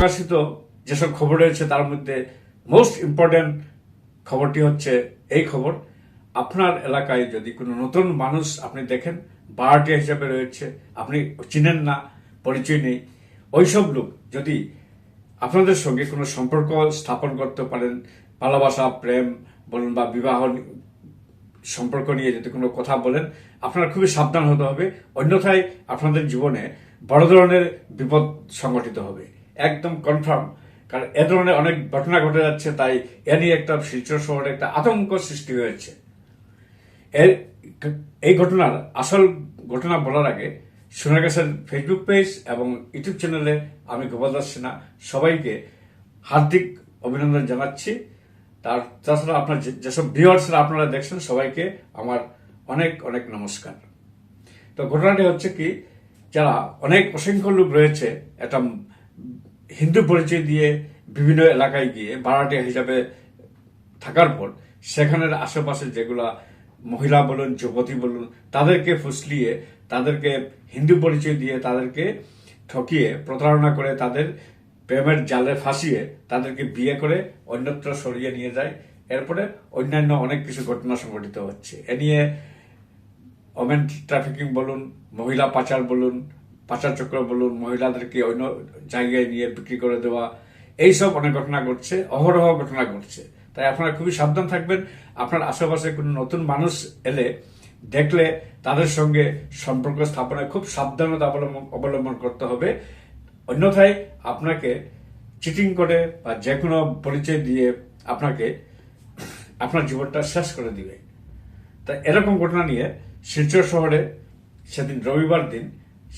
প্রকাশিত যেসব খবর রয়েছে, তার মধ্যে মোস্ট ইম্পর্টেন্ট খবরটি হচ্ছে এই খবর। আপনার এলাকায় যদি কোনো নতুন মানুষ আপনি দেখেন বারোটিয়া হিসাবে রয়েছে, আপনি চিনেন না, পরিচয় নেই, ওইসব লোক যদি আপনাদের সঙ্গে কোনো সম্পর্ক স্থাপন করতে পারেন, ভালোবাসা, প্রেম, বলুন বা বিবাহ সম্পর্ক নিয়ে যদি কোনো কথা বলেন, আপনারা খুবই সাবধান হতে হবে। অন্যথায় আপনাদের জীবনে বড় ধরনের বিপদ সংগঠিত হবে। একদম কনফার্ম কারণ এ ধরনের অনেক ঘটনা ঘটে যাচ্ছে, তাই এ নিয়ে একটা শিলচর শহরে একটা আতঙ্ক সৃষ্টি হয়েছে। এর এই ঘটনার আসল ঘটনা বলার আগে সোনাগাছের ফেসবুক পেজ এবং ইউটিউব চ্যানেলে আমি গোপাল দাস সিনহা, সবাইকে হার্দিক অভিনন্দন জানাচ্ছি। তার, তাছাড়া আপনার যেসব ভিউয়ার্সরা আপনারা দেখছেন, সবাইকে আমার অনেক অনেক নমস্কার। তো ঘটনাটি হচ্ছে কি, যারা অনেক অসংখ্য লোক রয়েছে, একটা হিন্দু পরিচয় দিয়ে বিভিন্ন এলাকায় গিয়ে ভাড়াটিয়া হিসাবে থাকার পর সেখানের আশেপাশে যেগুলা মহিলা বলুন, যুবতী বলুন, তাদেরকে ফুসলিয়ে, তাদেরকে হিন্দু পরিচয় দিয়ে তাদেরকে ঠকিয়ে, প্রতারণা করে তাদের প্রেমের জালে ফাঁসিয়ে তাদেরকে বিয়ে করে অন্যত্র সরিয়ে নিয়ে যায়। এরপরে অন্যান্য অনেক কিছু ঘটনা সংঘটিত হচ্ছে। এ নিয়ে ওমেন ট্রাফিকিং বলুন, মহিলা পাচার বলুন পাচার চক্র বলুন, মহিলাদেরকে অন্য জায়গায় নিয়ে বিক্রি করে দেওয়া, এইসব অনেক ঘটনা ঘটছে, অহরহ ঘটনা ঘটছে। তাই আপনারা খুবই সাবধান থাকবেন। আপনার আশেপাশে কোনো নতুন মানুষ এলে দেখলে তাদের সঙ্গে সম্পর্ক স্থাপনে খুব সাবধানতা অবলম্বন অবলম্বন করতে হবে। অন্যথায় আপনাকে চিটিং করে বা যে কোনো পরিচয় দিয়ে আপনাকে আপনার জীবনটা শেষ করে দিবে। তা এরকম ঘটনা নিয়ে শিলচর শহরে সেদিন রবিবার দিন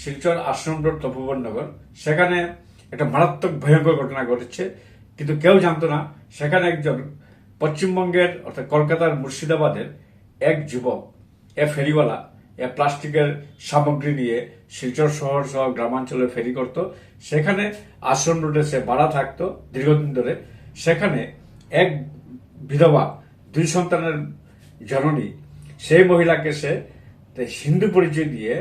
শিলচর আশ্রম রোড, তপোবন নগর। সেখানে একটা মারাত্মক ভয়ঙ্কর ঘটনা ঘটেছে। কিন্তু কেউ জানতো না, সেখানে একজন পশ্চিমবঙ্গের, অর্থাৎ কলকাতার মুর্শিদাবাদের এক যুবক, এ ফেরিওয়ালা, এ প্লাস্টিকের সামগ্রী নিয়ে শিলচর শহর সহ গ্রামাঞ্চলে ফেরি করত। সেখানে আশ্রম রোডে সে ভাড়া থাকতো দীর্ঘদিন ধরে। সেখানে এক বিধবা, দুই সন্তানের জননী, সেই মহিলাকে সে হিন্দু পরিচয় দিয়ে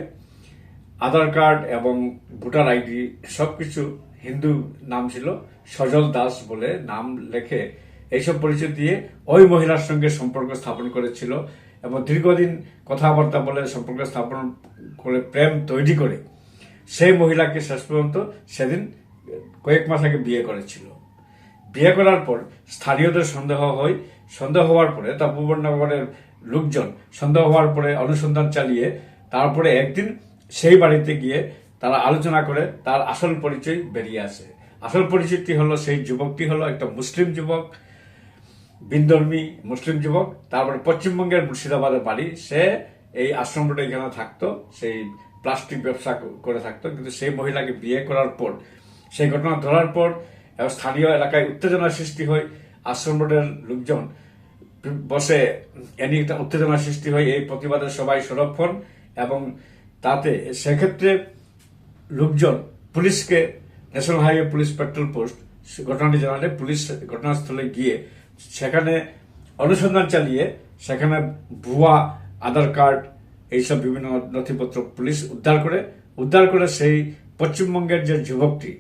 আধার কার্ড এবং ভোটার আইডি সবকিছু হিন্দু নাম ছিল, সজল দাস বলে নাম লেখে এইসব পরিচয় দিয়ে ওই মহিলার সঙ্গে সম্পর্ক স্থাপন করেছিল এবং দীর্ঘদিন কথাবার্তা বলে সম্পর্ক স্থাপন করে প্রেম তৈরি করে সেই মহিলাকে শেষ পর্যন্ত সেদিন কয়েক মাস আগে বিয়ে করেছিল। বিয়ে করার পর স্থানীয়দের সন্দেহ হয়, সন্দেহ হওয়ার পরে তা তপবর্ণগরের লোকজন সন্দেহ হওয়ার পরে অনুসন্ধান চালিয়ে তারপরে একদিন সেই বাড়িতে গিয়ে তারা আলোচনা করে, তার আসল পরিচয় বেরিয়ে আসে। আসল পরিচয়টি হলো, সেই যুবকটি হলো একটা মুসলিম যুবক, বিন্দর্মী মুসলিম যুবক। তারপরে পশ্চিমবঙ্গের মুর্শিদাবাদের বাড়ি। সে এই আশ্রম এখানে থাকতো, সেই প্লাস্টিক ব্যবসা করে থাকতো। কিন্তু সেই মহিলাকে বিয়ে করার পর, সেই ঘটনা ধরার পর স্থানীয় এলাকায় উত্তেজনার সৃষ্টি হয়। আশ্রম রোডের লোকজন বসে, এনি একটা উত্তেজনা সৃষ্টি হয়। এই প্রতিবাদে সবাই হন এবং তাতে সেক্ষেত্রে লোকজন, পুলিশকে national highway police patrol post ঘটনাটি জানালে পুলিশ ঘটনাস্থলে গিয়ে সেখানে অনুসন্ধান চালিয়ে সেখানে ভুয়া, আধার কার্ড এইসব বিভিন্ন নথিপত্র পুলিশ উদ্ধার করে উদ্ধার করে সেই পশ্চিমবঙ্গের যে যুবকটি,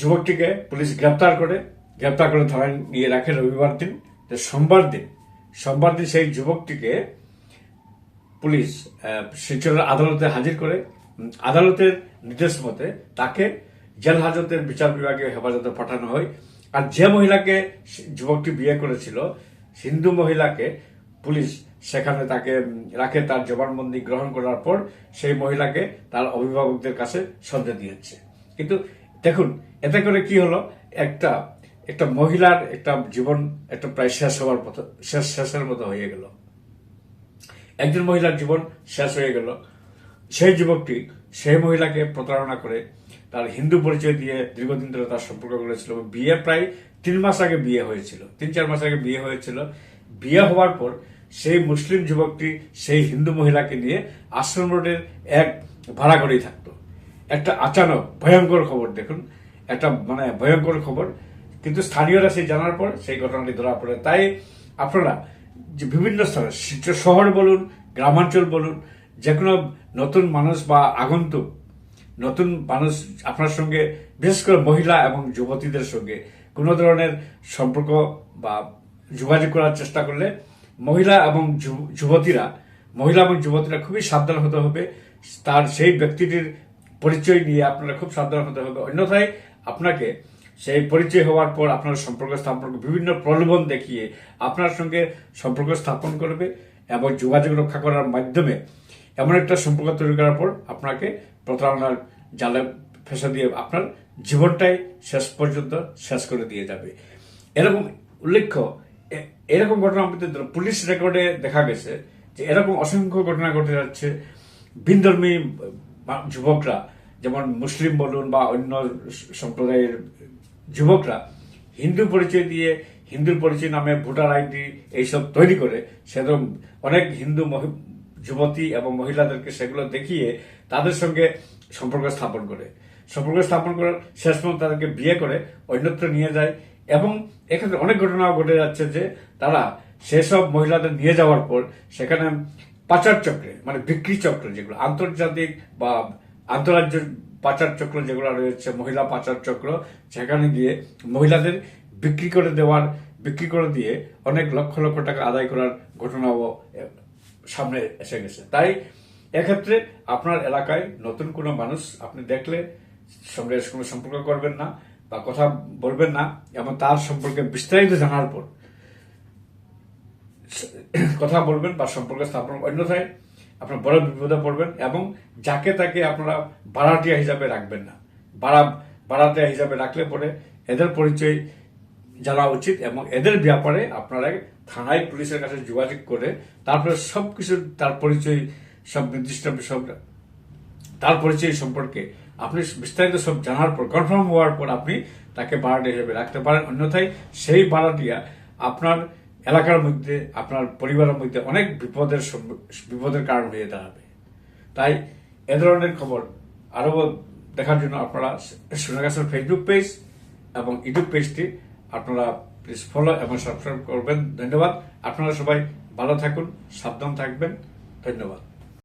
যুবকটিকে পুলিশ গ্রেপ্তার করে গ্রেপ্তার করে থানায় নিয়ে রাখে রবিবার দিন সোমবার দিন সোমবার দিন সেই যুবকটিকে পুলিশ শিলচরের আদালতে হাজির করে আদালতের নির্দেশ মতে তাকে জেল হাজতের বিচার বিভাগীয় হেফাজতে পাঠানো হয়। আর যে মহিলাকে যুবকটি বিয়ে করেছিল, হিন্দু মহিলাকে পুলিশ সেখানে তাকে রাখে তার জবানবন্দি গ্রহণ করার পর সেই মহিলাকে তার অভিভাবকদের কাছে সন্দেহ দিয়েছে। কিন্তু দেখুন, এতে করে কি হলো? একটা একটা মহিলার একটা জীবন, একটা প্রায় শেষ হওয়ার মতো শেষ, শেষের মতো হয়ে গেল। একজন মহিলার জীবন শেষ হয়ে গেল। সেই যুবকটি সেই মহিলাকে প্রতারণা করে তার হিন্দু পরিচয় দিয়ে দীর্ঘদিন ধরে তার সম্পর্ক করেছিল বিয়ে প্রায় তিন মাস আগে বিয়ে হয়েছিল। তিন, চার মাস আগে বিয়ে হয়েছিল। বিয়ে হওয়ার পর সেই মুসলিম যুবকটি সেই হিন্দু মহিলাকে নিয়ে আশ্রম রোডের এক ভাড়া করেই থাকতো। একটা আচানক ভয়ঙ্কর খবর দেখুন। একটা মানে ভয়ঙ্কর খবর। কিন্তু স্থানীয়রা সেই জানার পর সেই ঘটনাটি ধরা পড়ে। তাই আপনারা যে বিভিন্ন শিলচর শহর বলুন, গ্রামাঞ্চল বলুন যে কোনো নতুন মানুষ বা আগন্তুক, নতুন মানুষ আপনার সঙ্গে, বিশেষ করে মহিলা এবং যুবতীদের সঙ্গে, কোনো ধরনের সম্পর্ক বা যোগাযোগ করার চেষ্টা করলে মহিলা এবং যুবতীরা, মহিলা এবং যুবতীরা খুবই সাবধান হতে হবে। তার সেই ব্যক্তিটির পরিচয় নিয়ে আপনারা খুব সাবধান হতে হবে। অন্যথায় আপনাকে সেই পরিচয় হওয়ার পর আপনার সম্পর্ক স্থাপন বিভিন্ন প্রলোভন দেখিয়ে আপনার সঙ্গে সম্পর্ক স্থাপন করবে এবং যোগাযোগ রক্ষা করার মাধ্যমে এমন একটা সম্পর্ক তৈরি করার পর আপনাকে প্রতারণার জালে ফেসে দিয়ে আপনার জীবনটাই শেষ পর্যন্ত শেষ করে দিয়ে যাবে। এরকম উল্লেখ্য এরকম ঘটনা ধরো পুলিশ রেকর্ডে দেখা গেছে যে এরকম অসংখ্য ঘটনা ঘটে যাচ্ছে। ভিনধর্মী যুবকরা, যেমন মুসলিম বলুন বা অন্য সম্প্রদায়ের যুবকরা হিন্দু পরিচয় দিয়ে হিন্দুর পরিচয় নামে ভোটার আইডি এইসব তৈরি করে, সেরকম অনেক হিন্দু যুবতী এবং মহিলাদেরকে সেগুলো দেখিয়ে তাদের সঙ্গে সম্পর্ক স্থাপন করে। সম্পর্ক স্থাপন করার শেষ পর্যন্ত তাদেরকে বিয়ে করে, অন্যত্র নিয়ে যায় এবং এখানে অনেক ঘটনাও ঘটে যাচ্ছে যে তারা সেসব মহিলাদের নিয়ে যাওয়ার পর সেখানে পাচার চক্রে মানে বিক্রি চক্র যেগুলো আন্তর্জাতিক বা আন্তরাজ্য পাচার চক্র যেগুলো রয়েছে, মহিলা পাচার চক্র সেখানে গিয়ে মহিলাদের বিক্রি করে দেওয়ার, বিক্রি করে দিয়ে অনেক লক্ষ লক্ষ টাকা আদায় করার ঘটনাও সামনে এসে গেছে। তাই এক্ষেত্রে আপনার এলাকায় নতুন কোনো মানুষ আপনি দেখলে সঙ্গে কোনো সম্পর্ক করবেন না বা কথা বলবেন না, এবং তার সম্পর্কে বিস্তারিত জানার পর, কথা বলবেন বা সম্পর্ক স্থাপন অন্যথায় আপনার বড় বিপদে পড়বেন এবং যাকে তাকে আপনারা ভাড়াটিয়া হিসাবে রাখবেন না। বাড়া ভাড়াটিয়া হিসাবে রাখলে পরে এদের পরিচয় জানা উচিত এবং এদের ব্যাপারে আপনারা থানায় পুলিশের কাছে যোগাযোগ করে তারপরে সব কিছু তার পরিচয়, সব নির্দিষ্ট সব তার পরিচয় সম্পর্কে আপনি বিস্তারিত সব জানার পর কনফার্ম হওয়ার পর আপনি তাকে ভাড়াটিয়া হিসেবে রাখতে পারেন। অন্যথায় সেই ভাড়াটিয়া আপনার এলাকার মধ্যে, আপনার পরিবারের মধ্যে অনেক বিপদের বিপদের কারণ হয়ে দাঁড়াবে। তাই এ ধরনের খবর আরও দেখার জন্য আপনারা সোনাগাছের ফেসবুক পেজ এবং ইউটিউব পেজটি আপনারা প্লিজ ফলো এবং সাবস্ক্রাইব করবেন। ধন্যবাদ। আপনারা সবাই ভালো থাকুন, সাবধান থাকবেন। ধন্যবাদ।